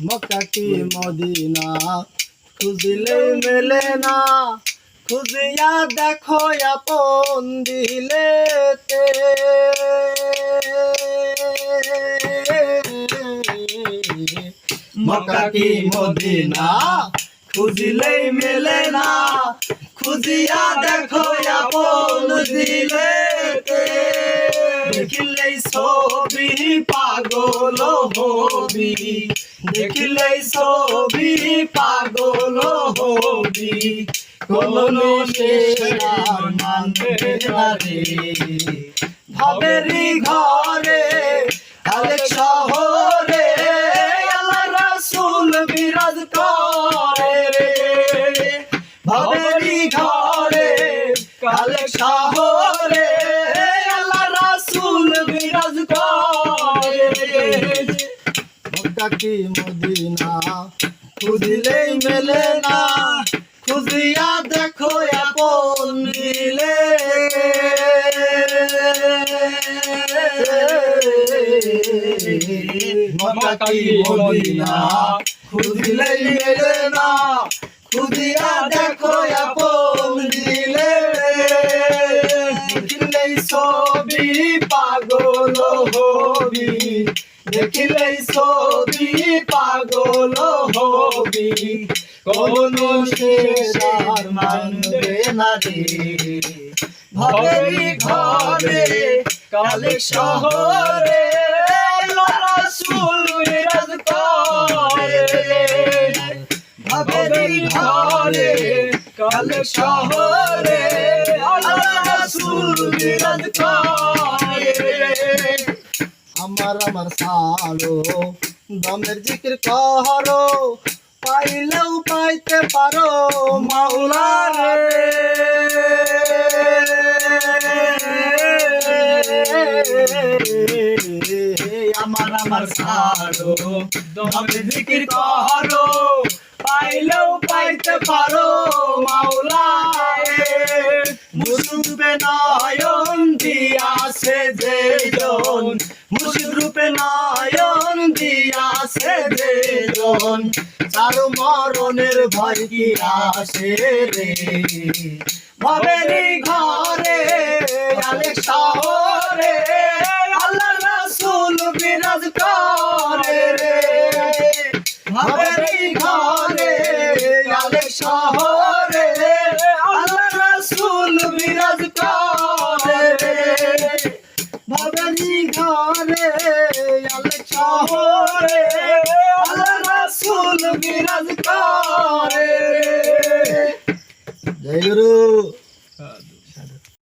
মক্কা কি মদিনা। খুঁজলে মেলে না, খুঁজিয়া দেখো আপন দিলেতে। মক্কা কি মদিনা খুঁজিলেই মেলে না, খুঁজিয়া দেখো আপন দিলেতে। দেখিলেই ছবি পাগল হবি দেখিলেই ছবি পাগল হবি। কোনো ভাবেরি ঘরে, আলেক শহরে আল্লাহ রাসূল বিরাজ করে রে। ভাবেরি ঘরে কালে শহরে কি মদিনা। খুঁজিলেই মেলে না, খুঁজিয়া দেখো আপন দিলে মক্কা মদিনা, খুঁজিলেই মেলে না, খুঁজিয়া দেখো আপন দিলে দেখিলেই ছবি পাগল হবি, দেখিলেই ছবি পাগল হবি। কোন শেষ আর মানবে না রে। ভবেরি ঘরে কালে শহরে রাসূল বিরাজ করে। ভাবেরি ঘরে কালে শহরে রাসূল বিরাজ আমার আমার সালো দমের জিকির করো, পাইলেও পাইতে পারো মাওলা রে। আমার আমার সালো দমের জিকির করো, পাইলেও পাইতে পারো মাওলা রে। মুসুদ রূপে নয়ন দিয়াছে যেজন মুসুদ রূপে নয়ন দিয়াছে যেজন তার মরণের ভয় কি আসে রে? ভবেরি ঘরে আলেক শহরে। বিরাজ করে রে জয় গুরু